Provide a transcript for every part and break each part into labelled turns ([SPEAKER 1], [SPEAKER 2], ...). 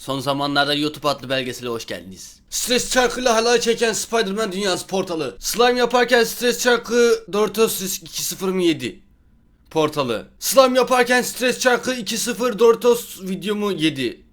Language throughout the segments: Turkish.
[SPEAKER 1] Son zamanlarda YouTube adlı belgesele hoş geldiniz.
[SPEAKER 2] Stres çarkıyla halay çeken Spider-Man dünyası portalı. Slime yaparken stres çarkı Doritos 2.0 mı yedi? Portalı. Slime yaparken stres çarkı 2.0 Doritos videomu yedi.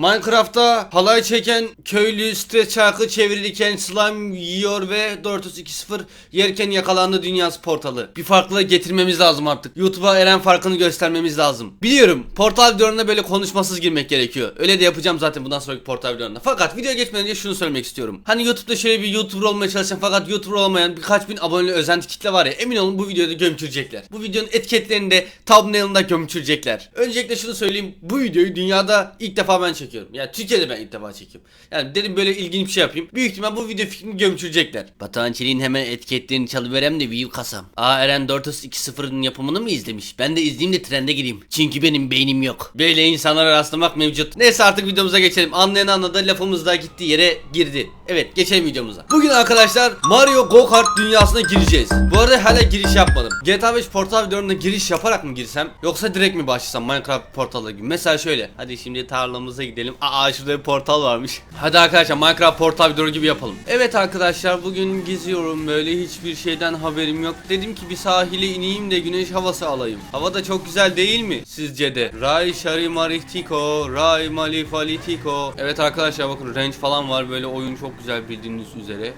[SPEAKER 2] Minecraft'ta halay çeken köylü stres çarkı çevirirken slime yiyor ve Doritos 2.0 yerken yakalandı dünyası portalı. Bir farklılık getirmemiz lazım artık. YouTube'a Eren farkını göstermemiz lazım. Biliyorum portal videolarına böyle konuşmasız girmek gerekiyor. Öyle de yapacağım zaten bundan sonraki portal videolarında. Fakat video geçmeden önce şunu söylemek istiyorum. Hani YouTube'da şöyle bir YouTuber olmaya çalışan fakat YouTuber olamayan birkaç bin aboneli özenti kitle var ya emin olun bu videoda gömçürecekler. Bu videonun etiketlerini de thumbnail'ında gömçürecekler. Öncelikle şunu söyleyeyim. Bu videoyu dünyada ilk defa ben çekiyorum. Yani Türkiye'de ben ilk defa çekiyorum. Yani dedim böyle ilginç bir şey yapayım. Büyük ihtimal bu video fikrini gömçürecekler.
[SPEAKER 1] Batuhan Çelik'in hemen etiketlerini çalıverem de view kasam. Aa Eren Doritos 2.0'ın yapımını mı izlemiş? Ben de izleyeyim de trende gireyim. Çünkü benim beynim yok.
[SPEAKER 2] Böyle insanlara rastlamak mevcut. Neyse artık videomuza geçelim. Anlayan anladı lafımız da gittiği yere girdi. Evet geçelim videomuza. Bugün arkadaşlar Mario Go Kart dünyasına gireceğiz. Bu arada hala giriş yapmadım. GTA 5 portal videolarında giriş yaparak mı girsem yoksa direkt mi başlasam Minecraft portalı gibi. Mesela şöyle. Hadi şimdi tarlamıza gidelim. Aa şurada bir portal varmış. Hadi arkadaşlar Minecraft portal videoları gibi yapalım. Evet arkadaşlar bugün geziyorum böyle hiçbir şeyden haberim yok. Dedim ki bir sahile ineyim de güneş havası alayım. Hava da çok güzel değil mi sizce de? Ray Shari Marihtiko, Ray Malifalitiko. Evet arkadaşlar bakın range falan var böyle oyun çok güzel bildiğiniz üzere.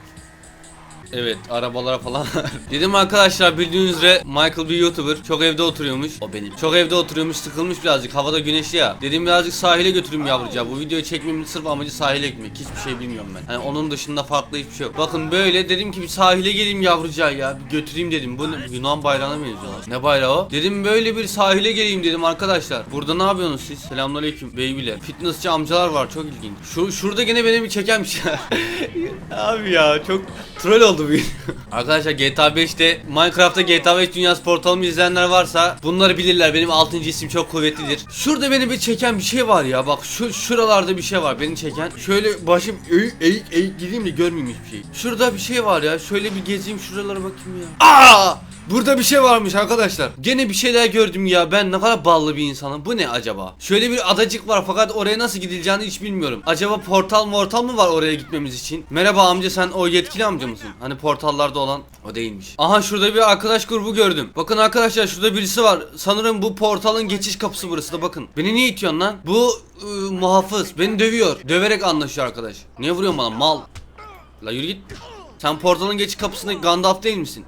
[SPEAKER 2] Evet arabalara falan. Dedim arkadaşlar bildiğiniz üzere Michael bir YouTuber çok evde oturuyormuş.
[SPEAKER 1] O benim.
[SPEAKER 2] Çok evde oturuyormuş sıkılmış birazcık havada güneşli ya. Dedim birazcık sahile götüreyim yavrucağı Bu videoyu çekmemin sırf amacı sahile gitmek Hiçbir şey bilmiyorum ben. Hani onun dışında farklı hiçbir şey yok. Bakın böyle dedim ki bir sahile geleyim yavrucağı ya Bir götüreyim dedim. Bu ne? Yunan bayrağına benziyorlar. Ne bayrağı o? Dedim böyle bir sahile geleyim dedim arkadaşlar. Burada ne yapıyorsunuz siz? Selamünaleyküm beybiler. Fitnessçi amcalar var çok ilginç. Şu, Şurada gene beni bir çekenmiş Abi ya çok troll oldu bu. Arkadaşlar GTA 5'te Minecraft'ta GTA 5 Dünyası portalımı izleyenler varsa bunları bilirler. Benim 6. isim çok kuvvetlidir. Şurada beni bir çeken bir şey var ya. Bak şu şuralarda bir şey var beni çeken. Şöyle başım eğik eğik eğik gideyim de görmeyeyim hiçbir şey. Şurada bir şey var ya. Şöyle bir gezeyim şuralara bakayım ya. Aa! Burada bir şey varmış arkadaşlar. Gene bir şeyler gördüm ya. Ben ne kadar ballı bir insanım. Bu ne acaba? Şöyle bir adacık var fakat oraya nasıl gidileceğini hiç bilmiyorum. Acaba portal mortal mı var oraya gitmemiz için? Merhaba amca sen o yetkili amca mısın? Hani portallarda olan o değilmiş. Aha şurada bir arkadaş grubu gördüm. Bakın arkadaşlar şurada birisi var. Sanırım bu portalın geçiş kapısı burası da bakın. Beni niye itiyorsun lan? Bu ıı, muhafız beni dövüyor. Döverek anlaşıyor arkadaş. Niye vuruyorsun bana mal? La yürü git. Sen portalın geçiş kapısında Gandalf değil misin?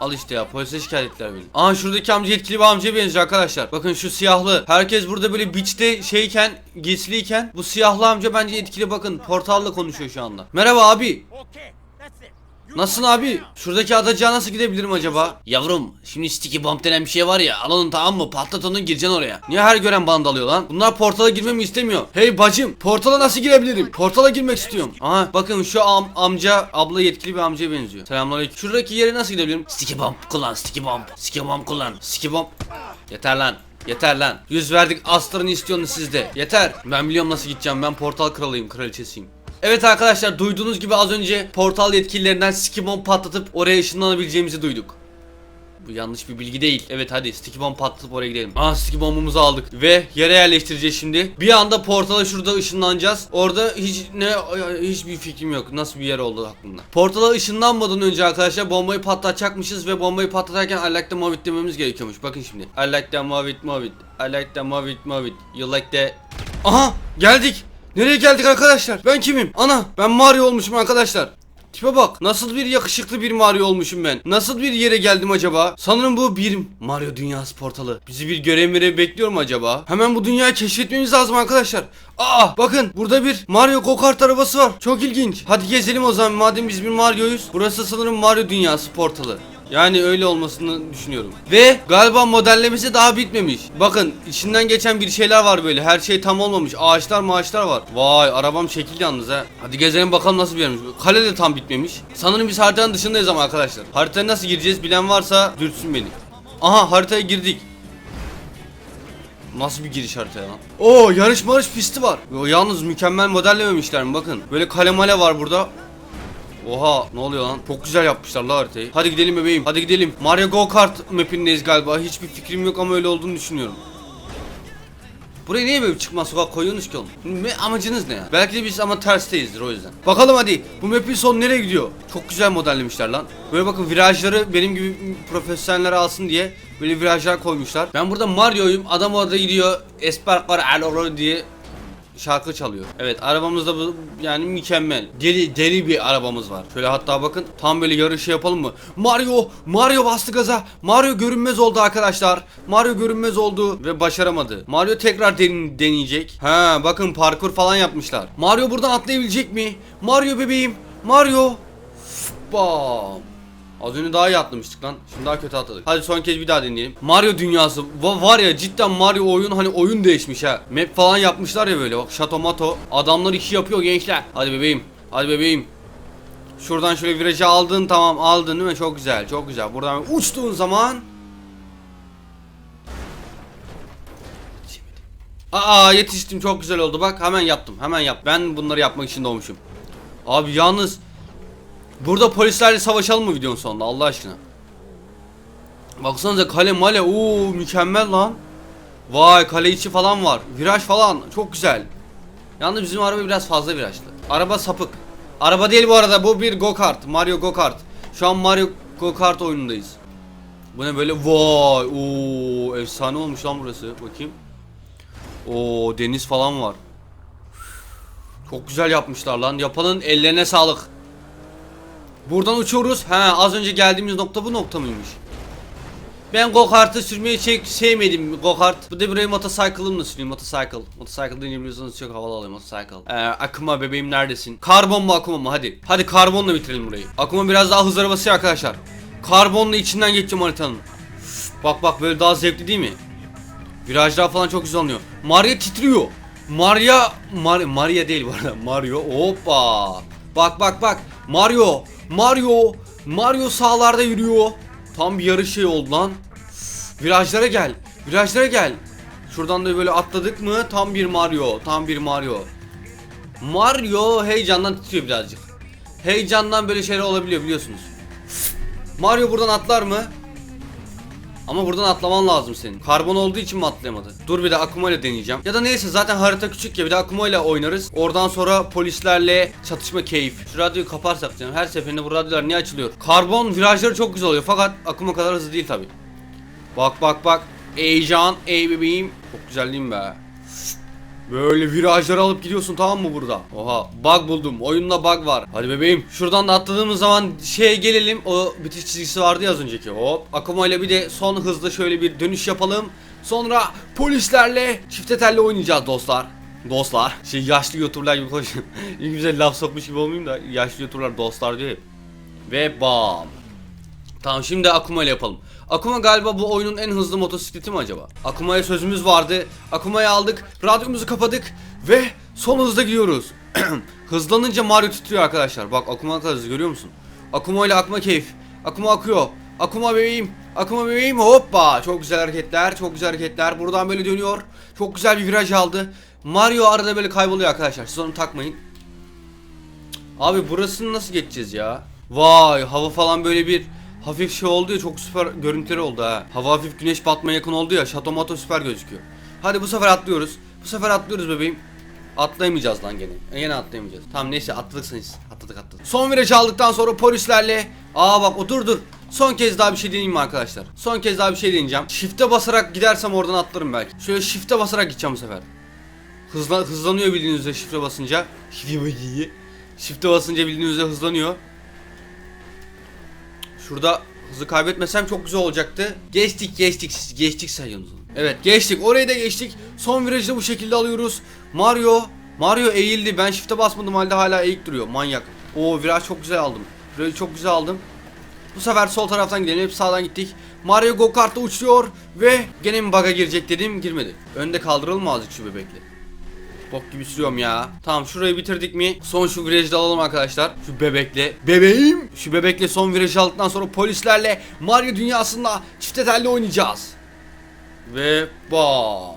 [SPEAKER 2] Al işte ya polise şikayet ettiler beni. Aha şuradaki amca yetkili bir amcaya benziyor arkadaşlar. Bakın şu siyahlı. Herkes burada böyle beach'te şeyken giysiliyken bu siyahlı amca bence yetkili bakın portalla konuşuyor şu anda. Merhaba abi. Nasılsın abi? Şuradaki adacığa nasıl gidebilirim acaba?
[SPEAKER 1] Yavrum şimdi sticky bomb denen bir şey var ya al onu tamam mı patlat onu gireceksin oraya.
[SPEAKER 2] Niye her gören bana dalıyor lan? Bunlar portala girmemi istemiyor. Hey bacım portala nasıl girebilirim? Portala girmek istiyorum. Aha bakın şu am- amca abla yetkili bir amcaya benziyor. Selamünaleyküm. Şuradaki yere nasıl gidebilirim?
[SPEAKER 1] Sticky bomb kullan sticky bomb. Sticky bomb kullan.
[SPEAKER 2] Skibom. Yeter lan. Yeter lan. Yüz verdik astarını istiyorsunuz sizde. Yeter. Ben biliyorum nasıl gideceğim. Ben portal kralıyım, kraliçesiyim. Evet arkadaşlar duyduğunuz gibi az önce portal yetkililerinden Skibom patlatıp oraya ışınlanabileceğimizi duyduk. Bu yanlış bir bilgi değil. Evet hadi sticky bomb patlatıp oraya gidelim. Ah sticky bombumuzu aldık ve yere yerleştireceğiz şimdi. Bir anda portala şurada ışınlanacağız. Orada hiç ne hiçbir fikrim yok. Nasıl bir yer oldu aklımda. Portala ışınlanmadan önce arkadaşlar bombayı patlatacakmışız ve bombayı patlatarken I like to move it dememiz gerekiyormuş. Bakın şimdi. I like to move it move it. I like to move it move it. You like the... Aha geldik. Nereye geldik arkadaşlar? Ben kimim? Ana ben Mario olmuşum arkadaşlar. Tipe bak. Nasıl bir yakışıklı bir Mario olmuşum ben. Nasıl bir yere geldim acaba? Sanırım bu bir Mario Dünyası portalı. Bizi bir görev görev bekliyor mu acaba? Hemen bu dünyayı keşfetmemiz lazım arkadaşlar. Aa bakın burada bir Mario go-kart arabası var. Çok ilginç. Hadi gezelim o zaman madem biz bir Mario'yuz. Burası sanırım Mario Dünyası portalı. Yani öyle olmasını düşünüyorum. Ve galiba modellemesi daha bitmemiş. Bakın içinden geçen bir şeyler var böyle. Her şey tam olmamış. Ağaçlar maaşlar var. Vay arabam şekil yalnız ha. Hadi gezelim bakalım nasıl bir yermiş. Kale de tam bitmemiş. Sanırım biz haritanın dışındayız ama arkadaşlar. Haritaya nasıl gireceğiz bilen varsa dürtsün beni. Aha haritaya girdik. Nasıl bir giriş haritaya lan? Oo yarış marış pisti var. Yalnız mükemmel modellememişler mi bakın. Böyle kale male var burada. Oha ne oluyor lan? Çok güzel yapmışlar la haritayı. Hadi gidelim bebeğim. Hadi gidelim. Mario Go Kart mapindeyiz galiba. Hiçbir fikrim yok ama öyle olduğunu düşünüyorum. Buraya niye böyle çıkmaz sokak koyuyorsunuz ki oğlum? Ne, amacınız ne ya? Belki de biz ama tersteyizdir o yüzden. Bakalım hadi. Bu map'in sonu nereye gidiyor? Çok güzel modellemişler lan. Böyle bakın virajları benim gibi profesyoneller alsın diye böyle virajlar koymuşlar. Ben burada Mario'yum. Adam orada gidiyor. Esperkar aloro diye şarkı çalıyor. Evet arabamız da bu yani mükemmel. Deli deli bir arabamız var. Şöyle hatta bakın tam böyle yarış şey yapalım mı? Mario Mario bastı gaza. Mario görünmez oldu arkadaşlar. Mario görünmez oldu ve başaramadı. Mario tekrar den- deneyecek. Ha bakın parkur falan yapmışlar. Mario buradan atlayabilecek mi? Mario bebeğim. Mario. Bam. Az önce daha iyi atlamıştık lan. Şimdi daha kötü atladık. Hadi son kez bir daha deneyelim. Mario dünyası. Va- var ya cidden Mario oyun hani oyun değişmiş ha. Map falan yapmışlar ya böyle. Bak Şato Mato. Adamlar işi yapıyor gençler. Hadi bebeğim. Hadi bebeğim. Şuradan şöyle virajı aldın tamam aldın değil mi? Çok güzel çok güzel. Buradan uçtuğun zaman Aa yetiştim çok güzel oldu bak hemen yaptım hemen yap. Ben bunları yapmak için doğmuşum. Abi yalnız Burada polislerle savaşalım mı videonun sonunda Allah aşkına? Baksanıza kale male uuu mükemmel lan. Vay kale içi falan var. Viraj falan çok güzel. Yalnız bizim araba biraz fazla virajlı. Araba sapık. Araba değil bu arada bu bir go kart. Mario go kart. Şu an Mario go kart oyunundayız. Bu ne böyle vay ooo efsane olmuş lan burası. Bakayım. Oo deniz falan var. Çok güzel yapmışlar lan. Yapanın ellerine sağlık. Buradan uçuyoruz. Ha az önce geldiğimiz nokta bu nokta mıymış? Ben go kartı sürmeyi çek sevmedim go kart. Bu da buraya motosikle'ımla süreyim motosikle. Motosikle deyince biliyorsunuz çok havalı oluyor motosikle. Ee, Akuma bebeğim neredesin? Karbon mu Akuma mı hadi. Hadi karbonla bitirelim burayı. Akuma biraz daha hız arabası arkadaşlar. Karbonla içinden geçeceğim haritanın. Bak bak böyle daha zevkli değil mi? Virajlar falan çok güzel oluyor. Maria titriyor. Maria Mar Maria değil bu arada. Mario. Hoppa. Bak bak bak. Mario. Mario. Mario sağlarda yürüyor. Tam bir yarış şey oldu lan. Virajlara gel. Virajlara gel. Şuradan da böyle atladık mı? Tam bir Mario. Tam bir Mario. Mario heyecandan titriyor birazcık. Heyecandan böyle şeyler olabiliyor biliyorsunuz. Mario buradan atlar mı? Ama buradan atlaman lazım senin. Karbon olduğu için mi atlayamadı? Dur bir de Akuma ile deneyeceğim. Ya da neyse zaten harita küçük ya bir de Akuma ile oynarız. Oradan sonra polislerle çatışma keyif. Şu radyoyu kaparsak canım her seferinde bu radyolar niye açılıyor? Karbon virajları çok güzel oluyor fakat Akuma kadar hızlı değil tabi. Bak bak bak. Heyecan ey bebeğim. Çok güzel değil mi be? Böyle virajları alıp gidiyorsun tamam mı burada? Oha bug buldum. Oyunda bug var. Hadi bebeğim. Şuradan da atladığımız zaman şeye gelelim. O bitiş çizgisi vardı ya az önceki. Hop. Akuma ile bir de son hızlı şöyle bir dönüş yapalım. Sonra polislerle çifte telli oynayacağız dostlar. Dostlar. Şey yaşlı youtuberlar gibi konuşuyorum. Güzel laf sokmuş gibi olmayayım da yaşlı youtuberlar dostlar diyor. Ve bam. Tamam şimdi Akuma ile yapalım. Akuma galiba bu oyunun en hızlı motosikleti mi acaba? Akuma'ya sözümüz vardı. Akuma'yı aldık. Radyomuzu kapadık. Ve son hızda gidiyoruz. Hızlanınca Mario titriyor arkadaşlar. Bak Akuma kadar hızlı görüyor musun? Akuma ile Akuma keyif. Akuma akıyor. Akuma bebeğim. Akuma bebeğim hoppa. Çok güzel hareketler. Çok güzel hareketler. Buradan böyle dönüyor. Çok güzel bir viraj aldı. Mario arada böyle kayboluyor arkadaşlar. Siz onu takmayın. Abi burasını nasıl geçeceğiz ya? Vay hava falan böyle bir hafif şey oldu ya çok süper görüntüleri oldu ha. Hava hafif güneş batmaya yakın oldu ya Şato Mato süper gözüküyor. Hadi bu sefer atlıyoruz. Bu sefer atlıyoruz bebeğim. Atlayamayacağız lan gene. E, Yine atlayamayacağız. Tamam neyse atladık sayız. Atladık atladık. Son virajı aldıktan sonra polislerle. Aa bak o dur dur. Son kez daha bir şey deneyeyim mi arkadaşlar? Son kez daha bir şey deneyeceğim. Shift'e basarak gidersem oradan atlarım belki. Şöyle shift'e basarak gideceğim bu sefer. Hızla, hızlanıyor bildiğiniz üzere shift'e basınca. Shift'e basınca bildiğiniz üzere hızlanıyor. Şurada hızı kaybetmesem çok güzel olacaktı. Geçtik geçtik siz geçtik sayıyorsunuz. Evet geçtik orayı da geçtik. Son virajı da bu şekilde alıyoruz. Mario Mario eğildi. Ben shift'e basmadım halde hala eğik duruyor. Manyak. O viraj çok güzel aldım. Virajı çok güzel aldım. Bu sefer sol taraftan gidelim. Hep sağdan gittik. Mario go kartla uçuyor ve gene mi bug'a girecek dedim girmedi. Önde azıcık şu bebekle? Bok gibi sürüyorum ya. Tamam şurayı bitirdik mi? Son şu virajı alalım arkadaşlar. Şu bebekle. Bebeğim. Şu bebekle son virajı aldıktan sonra polislerle Mario dünyasında çifte telli oynayacağız. Ve bam.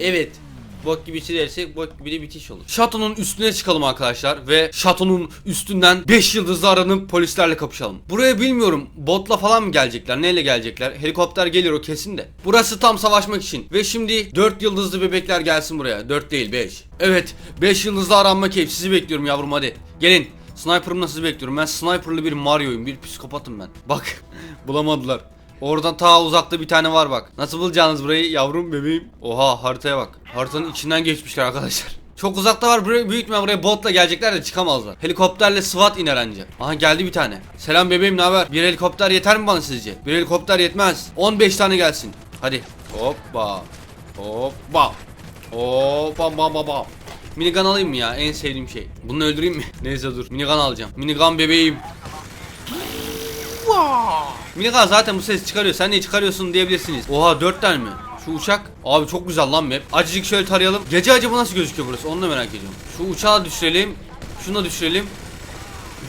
[SPEAKER 2] Evet. Bok gibi çizersek bok gibi de bitiş olur. Şatonun üstüne çıkalım arkadaşlar ve şatonun üstünden 5 yıldızlı aranıp polislerle kapışalım. Buraya bilmiyorum botla falan mı gelecekler neyle gelecekler helikopter gelir o kesin de. Burası tam savaşmak için ve şimdi 4 yıldızlı bebekler gelsin buraya 4 değil 5. Evet 5 yıldızlı aranma keyif sizi bekliyorum yavrum hadi gelin. Sniper'ımla sizi bekliyorum. Ben sniper'lı bir Mario'yum. Bir psikopatım ben. Bak bulamadılar. Oradan ta uzakta bir tane var bak. Nasıl bulacaksınız burayı yavrum bebeğim? Oha haritaya bak. Haritanın içinden geçmişler arkadaşlar. Çok uzakta var. Buraya, büyük buraya botla gelecekler de çıkamazlar. Helikopterle SWAT iner anca. Aha geldi bir tane. Selam bebeğim ne haber? Bir helikopter yeter mi bana sizce? Bir helikopter yetmez. 15 tane gelsin. Hadi. Hoppa. Hoppa. Hoppa bam bam bam. Minigun alayım mı ya? En sevdiğim şey. Bunu öldüreyim mi? Neyse dur. Minigun alacağım. Minigun bebeğim. Minigun zaten bu ses çıkarıyor. Sen niye çıkarıyorsun diyebilirsiniz. Oha 4 tane mi? Şu uçak abi çok güzel lan map. Acıcık şöyle tarayalım. Gece acaba nasıl gözüküyor burası? Onu da merak ediyorum. Şu uçağı düşürelim. Şunu da düşürelim.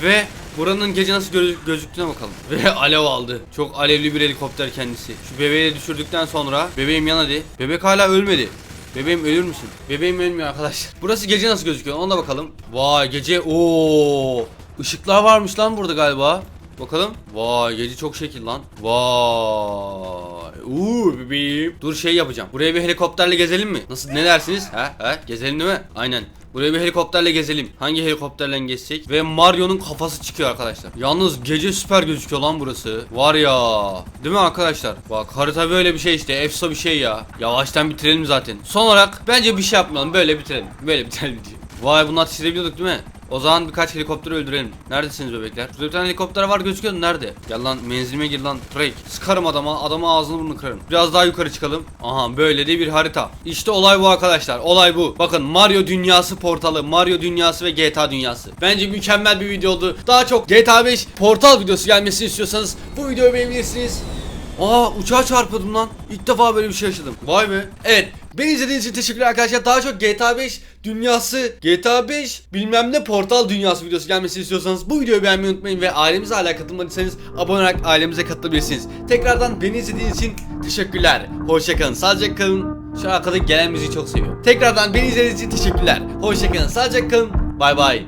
[SPEAKER 2] Ve buranın gece nasıl gözü- gözüktüğüne bakalım. Ve alev aldı. Çok alevli bir helikopter kendisi. Şu bebeği düşürdükten sonra bebeğim yan hadi. Bebek hala ölmedi. Bebeğim ölür müsün? Bebeğim ölmüyor arkadaşlar. Burası gece nasıl gözüküyor? Ona da bakalım. Vay gece ooo. Işıklar varmış lan burada galiba. Bakalım. Vay gece çok şekil lan. Vay. Uuu bebeğim. Dur şey yapacağım. Buraya bir helikopterle gezelim mi? Nasıl ne dersiniz? He he gezelim değil mi? Aynen. Buraya bir helikopterle gezelim. Hangi helikopterle geçsek? Ve Mario'nun kafası çıkıyor arkadaşlar. Yalnız gece süper gözüküyor lan burası. Var ya. Değil mi arkadaşlar? Bak harita böyle bir şey işte. Efsa bir şey ya. Yavaştan bitirelim zaten. Son olarak bence bir şey yapmayalım. Böyle bitirelim. Böyle bitirelim. Vay bunu ateş edebiliyorduk değil mi? O zaman birkaç helikopteri öldürelim. Neredesiniz bebekler? Şurada bir tane helikopter var gözüküyor. Nerede? Gel lan menzilime gir lan. Drake. Sıkarım adama. Adama ağzını burnunu kırarım. Biraz daha yukarı çıkalım. Aha böyle de bir harita. İşte olay bu arkadaşlar. Olay bu. Bakın Mario dünyası portalı. Mario dünyası ve GTA dünyası. Bence mükemmel bir video oldu. Daha çok GTA 5 portal videosu gelmesini istiyorsanız bu videoyu beğenirsiniz. Aa uçağa çarpıyordum lan. İlk defa böyle bir şey yaşadım. Vay be. Evet. Beni izlediğiniz için teşekkürler arkadaşlar. Daha çok GTA 5 dünyası, GTA 5 bilmem ne portal dünyası videosu gelmesini istiyorsanız bu videoyu beğenmeyi unutmayın ve ailemize hala katılmadıysanız abone olarak ailemize katılabilirsiniz. Tekrardan beni izlediğiniz için teşekkürler. Hoşçakalın. Sağlıcakla kalın. Şu arkadaki gelen müziği çok seviyorum. Tekrardan beni izlediğiniz için teşekkürler. Hoşçakalın. Sağlıcakla kalın. Bay bay.